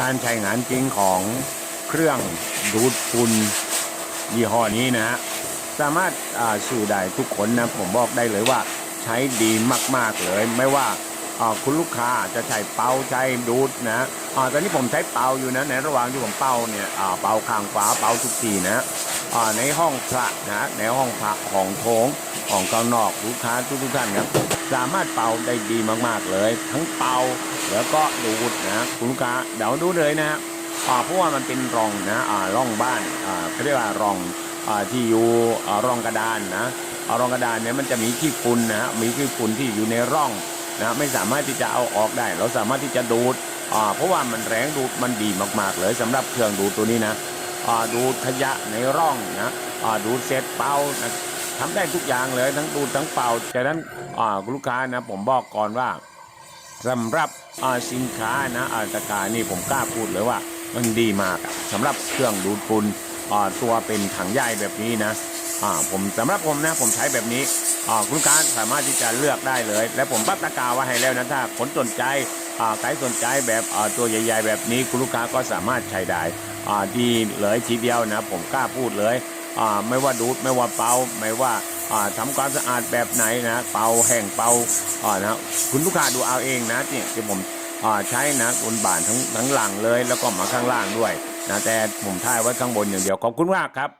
การใช้งานจริงของเครื่องดูดฝุ่นยี่ห้อนี้นะฮะสามารถสู่ได้ทุกคนนะผมบอกได้เลยว่าใช้ดีมาก ๆ เลย ไม่ว่าคุณลูกค้าจะใช้เป่าใช้ดูดนะอตอนนี้ผมใช้เป่าอยู่นะในระหว่างที่ผมเป่าเนี่ยเป่าข้างขวาเป่าทุกทีนะในห้องพระนะในห้องพระห้องโถงห้องข้างนอกลูกค้าทุกท่านครับสามารถเป่าได้ดีมากๆเลย ทั้งเป่า แล้วก็ดูดนะคุณลูกค้าเดี๋ยวดูเลยนะเพราะว่ามันเป็นร่องนะอ่าร่องบ้านอ่าเขาเรียกว่าร่องอ่าที่อยู่อ่าร่องกระดานนะอ่าร่องกระดานเนี่ยมันจะมีขี้ฝุ่นนะฮะมีขี้ฝุ่นที่อยู่ในร่องนะไม่สามารถที่จะเอาออกได้ เราสามารถที่จะดูดอ่าเพราะว่ามันแรงดูดมันดีมาก ๆ เลยสำหรับเครื่องดูดตัวนี้นะอ่าดูดขยะในร่องนะอ่าดูดเสร็จเป่านะทำได้ทุกอย่างเลยทั้งดูดทั้งเป่าจากนั้นอ่าลูกค้านะผมบอกก่อนว่า สำหรับสินค้านะอาตากานี่ผมกล้าพูดเลยว่ามันดีมากสำหรับเครื่องดูดฝุ่นตัวเป็นถังใหญ่แบบนี้นะผมสำหรับผมนะผมใช้แบบนี้คุณลูกค้าสามารถที่จะเลือกได้เลย และผมปักตะกาไว้ให้แล้วนะถ้าคนสนใจใครสนใจแบบตัวใหญ่ ๆ แบบนี้คุณลูกค้าก็สามารถใช้ได้ดีเลยทีเดียวนะ ผมกล้าพูดเลยไม่ว่าดูดไม่ว่าเป่าไม่ว่า ทำทำความสะอาดแบบไหนนะ เป่าแห่งเป่าอ่านะคุณลูกค้าดูเอาเองนะเนี่ยที่ผมใช้นะบนบานทั้งทั้งหลังเลย แล้วก็มาข้างล่างด้วยนะแต่ผมท่ายไว้ข้างบนอย่างเดียวขอบคุณมากครับ